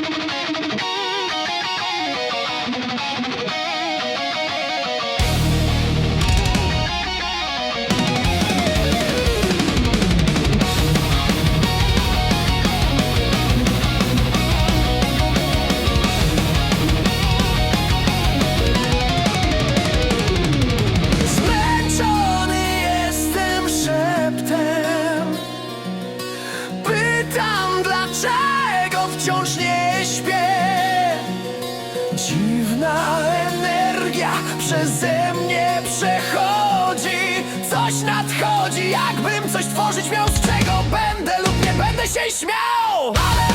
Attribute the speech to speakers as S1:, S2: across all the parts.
S1: Thank you. przeze mnie przechodzi. Coś nadchodzi, jakbym coś tworzyć miał Z czego będę lub nie będę się śmiał. Ale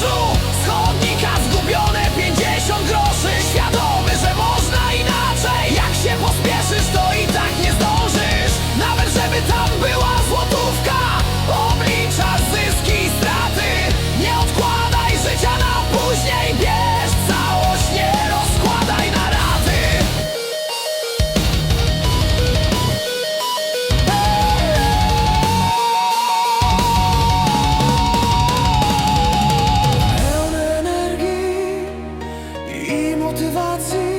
S1: soul. motywacji